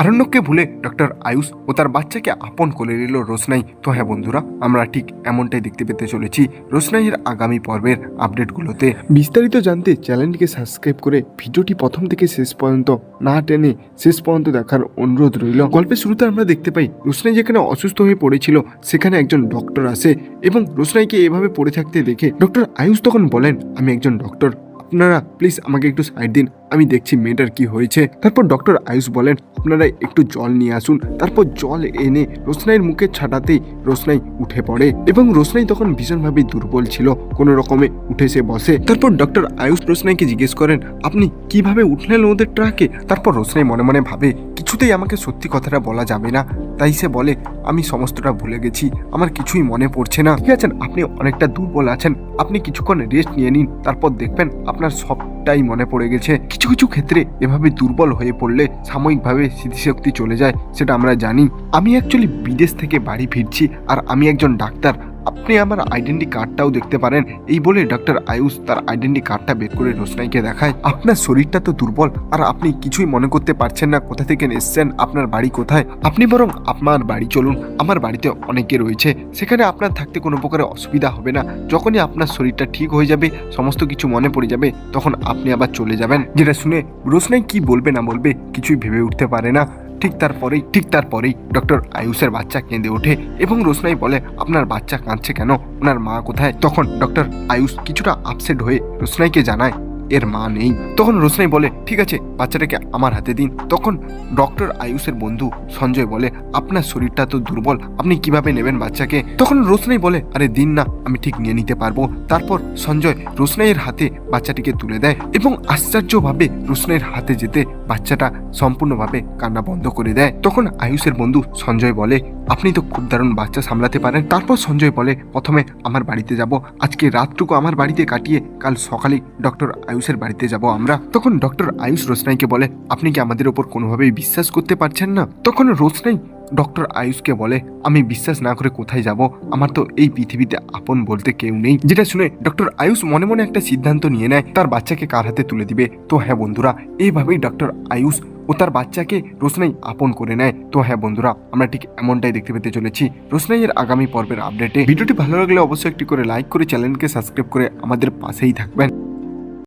আরণ্যককে ভুলে ডক্টর আয়ুষ ও তার বাচ্চাকে আপন করে নিল রোশনাই। তো হ্যাঁ বন্ধুরা, আমরা ঠিক এমনটাই দেখতে পেতে চলেছি রোশনাইয়ের আগামী পর্বের আপডেটগুলোতে। বিস্তারিত জানতে চ্যানেলটিকে সাবস্ক্রাইব করে ভিডিওটি প্রথম থেকে শেষ পর্যন্ত না টেনে শেষ পর্যন্ত দেখার অনুরোধ রইল। গল্পের শুরুতে আমরা দেখতে পাই, রোশনাই যেখানে অসুস্থ হয়ে পড়েছিল, সেখানে একজন ডক্টর আসে এবং রোশনাইকে এভাবে পড়ে থাকতে দেখে ডক্টর আয়ুষ তখন বলেন, আমি একজন ডক্টর। আপনারা প্লিজ আমাকে একটু সাইড দিন। আমি দেখছি মেয়েটার কি হয়েছে। তারপর ডক্টর আয়ুষ বলেন, আপনারা একটু জল নিয়ে আসুন। তারপর জল এনে রোশনাইয়ের মুখে ছাটাতেই রোশনাই উঠে পড়ে এবং রোশনাই তখন ভীষণভাবে দুর্বল ছিল। কোনো রকমে উঠে সে বসে। তারপর ডক্টর আয়ুষ রোশনাইকে জিজ্ঞেস করেন, আপনি কীভাবে উঠলেন ওদের ট্রাকে? তারপর রোশনাই মনে মনে ভাবে, কিছুতেই আমাকে সত্যি কথাটা বলা যাবে না। তাই সে বলে, আমি সমস্তটা ভুলে গেছি, আমার কিছুই মনে পড়ছে না। ঠিক আছেন, আপনি অনেকটা দুর্বল আছেন, আপনি কিছুক্ষণ রেস্ট নিয়ে নিন, তারপর দেখবেন আপনার সবটাই মনে পড়ে গেছে। কিছু কিছু ক্ষেত্রে এভাবে দুর্বল হয়ে পড়লে সাময়িকভাবে স্মৃতিশক্তি চলে যায়, সেটা আমরা জানি। আমি অ্যাকচুয়ালি বিদেশ থেকে বাড়ি ফিরছি, আর আমি একজন ডাক্তার আপনি আমার আইডেন্টি কার্ডটাও দেখতে পারেন। এই বলে ডক্টর আয়ুষ তার আইডেন্টি কার্ডটা বের করে রোশনাইকে দেখায়। আপনার শরীরটা তো দুর্বল, আর আপনি কিছুই মনে করতে পারছেন না কোথা থেকে এসছেন, আপনার বাড়ি কোথায়। আপনি বরং আপনার বাড়ি চলুন, আমার বাড়িতে অনেকে রয়েছে। সেখানে আপনার থাকতে কোনো প্রকারের অসুবিধা হবে না। যখনই আপনার শরীরটা ঠিক হয়ে যাবে, সমস্ত কিছু মনে পড়ে যাবে, তখন আপনি আবার চলে যাবেন। যেটা শুনে রোশনাই কি বলবে না বলবে কিছুই ভেবে উঠতে পারে না। ঠিক তারপরেই ঠিক তারপরেই ডক্টর আয়ুষের বাচ্চা কেঁদে ওঠে এবং রোশনাই বলে, আপনার বাচ্চা কাঁদছে কেন? ওনার মা কোথায়? তখন ডক্টর আয়ুষ কিছুটা আপসেট হয়ে রোশনাইকে জানায় এর মা নেই। তখন রোশনাই বলে, ঠিক আছে, বাচ্চাটাকে আমার হাতে দিন। তখন ডক্টর আয়ুষের বন্ধু সঞ্জয় বলে, আপনার শরীরটা তো দুর্বল, আপনি কীভাবে নেবেন বাচ্চাকে? তখন রোশনাই বলে, আরে, দিন না, আমি ঠিক নিয়ে নিতে পারব। তারপর সঞ্জয় রোশনাইয়ের হাতে বাচ্চাটিকে তুলে দেয় এবং আশ্চর্যভাবে রোশনাইয়ের হাতে যেতে বাচ্চাটা সম্পূর্ণভাবে কান্না বন্ধ করে দেয়। তখন আয়ুষের বন্ধু সঞ্জয় বলে আপনি তো খুব দারুণ বাচ্চা সামলাতে পারেন। তারপর সঞ্জয় বলে, প্রথমে আমার বাড়িতে যাব। আজকে রাতটুকু আমার বাড়িতে কাটিয়ে কাল সকালেই ডক্টর আয়ুষের বাড়িতে যাব আমরা। তখন ডক্টর আয়ুষ রোশনাইকে বলে, আপনি কি আমাদের ওপর কোনোভাবেই বিশ্বাস করতে পারছেন না? তখন রোশনাই ডক্টর আয়ুষকে বলে, আমি বিশ্বাস না করে কোথায় যাব? আমার তো এই পৃথিবীতে আপন বলতে কেউ নেই। যেটা শুনে ডক্টর আয়ুষ মনে মনে একটা সিদ্ধান্ত নিয়ে নেয়, তার বাচ্চাকে কার হাতে তুলে দিবে? তো হ্যাঁ বন্ধুরা, এইভাবেই ডক্টর আয়ুষ ও তার বাচ্চাকে রোশনাই আপন করে নেয়। তো হ্যাঁ বন্ধুরা, আমরা ঠিক এমনটাই দেখতে পেতে চলেছি রোশনাইয়ের আগামী পর্বের আপডেটে ভিডিওটি ভালো লাগলে অবশ্যই একটি করে লাইক করে চ্যানেলকে সাবস্ক্রাইব করে আমাদের পাশেই থাকবেন।